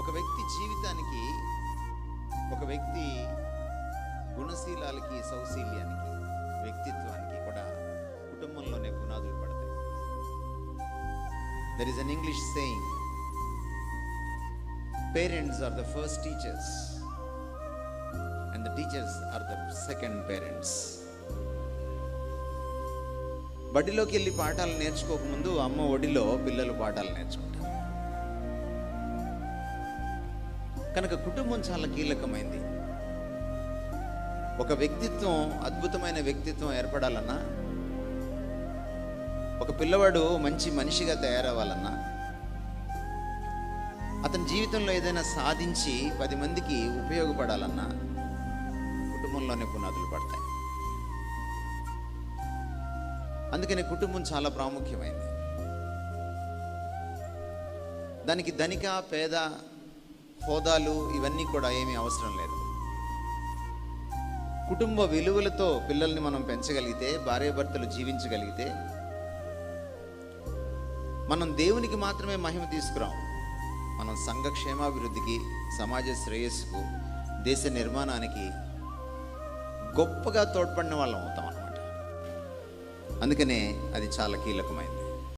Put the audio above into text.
ఒక వ్యక్తి జీవితానికి ఒక వ్యక్తి గుణశీలాలకి సౌశీల్యానికి వ్యక్తిత్వానికి కూడా కుటుంబంలోనే పునాదులు పడతాయి. There is an English saying parents are the first teachers and the teachers are the second parents బడిలోకి వెళ్ళి పాఠాలు నేర్చుకోకముందు అమ్మ ఒడిలో పిల్లలు పాఠాలు నేర్చుకుంటారు. కనుక కుటుంబం చాలా కీలకమైంది. ఒక వ్యక్తిత్వం అద్భుతమైన వ్యక్తిత్వం ఏర్పడాలన్నా ఒక పిల్లవాడు మంచి మనిషిగా తయారవ్వాలన్నా అతని జీవితంలో ఏదైనా సాధించి పది మందికి ఉపయోగపడాలన్నా కుటుంబంలోనే పునాదులు పడతాయి. అందుకని కుటుంబం చాలా ప్రాముఖ్యమైంది. దానికి ధనిక పేద హోదాలు ఇవన్నీ కూడా ఏమీ అవసరం లేదు. కుటుంబ విలువలతో పిల్లల్ని మనం పెంచగలిగితే భార్యాభర్తలు జీవించగలిగితే మనం దేవునికి మాత్రమే మహిమ తీసుకురాం. మనం సంఘ క్షేమాభివృద్ధికి సమాజ శ్రేయస్సుకు దేశ నిర్మాణానికి గొప్పగా తోడ్పడిన వాళ్ళం అవుతాం అన్నమాట. అందుకనే అది చాలా కీలకమైంది.